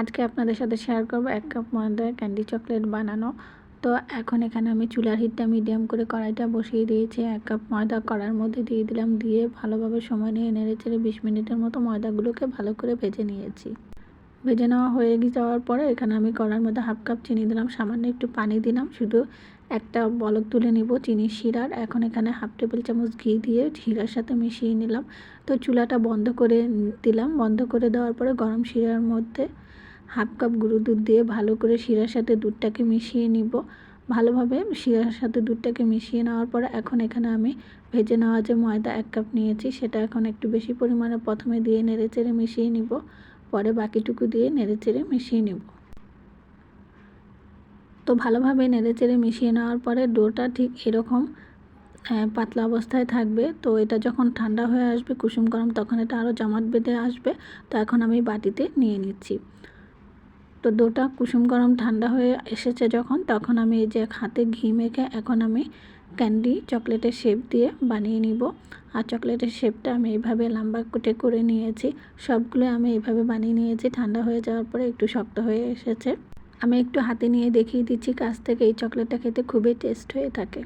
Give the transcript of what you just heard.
আজকে আপনাদের সাথে শেয়ার করব এক কাপ ময়দায় ক্যান্ডি চকলেট বানানো। তো এখন এখানে আমি চুলার হিটটা মিডিয়াম করে কড়াইটা বসিয়ে দিয়েছি। এক কাপ ময়দা কড়ার মধ্যে দিয়ে দিলাম, দিয়ে ভালোভাবে সময় নিয়ে নেড়ে চেড়ে বিশ মিনিটের মতো ময়দাগুলোকে ভালো করে ভেজে নিয়েছি। ভেজে নেওয়া হয়ে গিয়ে যাওয়ার পরে এখানে আমি কড়ার মধ্যে হাফ কাপ চিনি দিলাম, সামান্য একটু পানি দিলাম, শুধু একটা বলক তুলে নিব চিনির শিরার। এখন এখানে হাফ টেবিল চামচ ঘি দিয়ে শিরার সাথে মিশিয়ে নিলাম। তো চুলাটা বন্ধ করে দিলাম। বন্ধ করে দেওয়ার পরে গরম শিরার মধ্যে হাফ কাপ গুঁড়ো দুধ দিয়ে ভালো করে শিরার সাথে দুধটাকে মিশিয়ে নিব। ভালোভাবে শিরার সাথে দুধটাকে মিশিয়ে নেওয়ার পরে এখন এখানে আমি ভেজে নেওয়া যে ময়দা এক কাপ নিয়েছি, সেটা এখন একটু বেশি পরিমাণে প্রথমে দিয়ে নেড়ে চেড়ে মিশিয়ে নিব, পরে বাকিটুকু দিয়ে নেড়ে চেড়ে মিশিয়ে নেব। তো ভালোভাবে নেড়ে চেড়ে মিশিয়ে নেওয়ার পরে ডোটা ঠিক এরকম পাতলা অবস্থায় থাকবে। তো এটা যখন ঠান্ডা হয়ে আসবে, কুসুম গরম, তখন এটা আরও জামাত বেঁধে আসবে। তো এখন আমি বাটিতে নিয়ে নিচ্ছি। তো দুটা কুসুম গরম ঠান্ডা হয়ে এসেছে যখন, তখন আমি এই যে হাতে ঘি মেখে এখন আমি ক্যান্ডি চকলেটের শেপ দিয়ে বানিয়ে নিব। আর চকলেটের শেপটা আমি এইভাবে লম্বা কুটে করে নিয়েছি। সবগুলো আমি এইভাবে বানিয়ে নিয়েছি, ঠান্ডা হয়ে যাওয়ার পরে একটু শক্ত হয়ে এসেছে। আমি একটু হাতে নিয়ে দেখিয়ে দিচ্ছি, কাছ থেকে এই চকলেটটা খেতে খুবই টেস্ট হয়ে থাকে।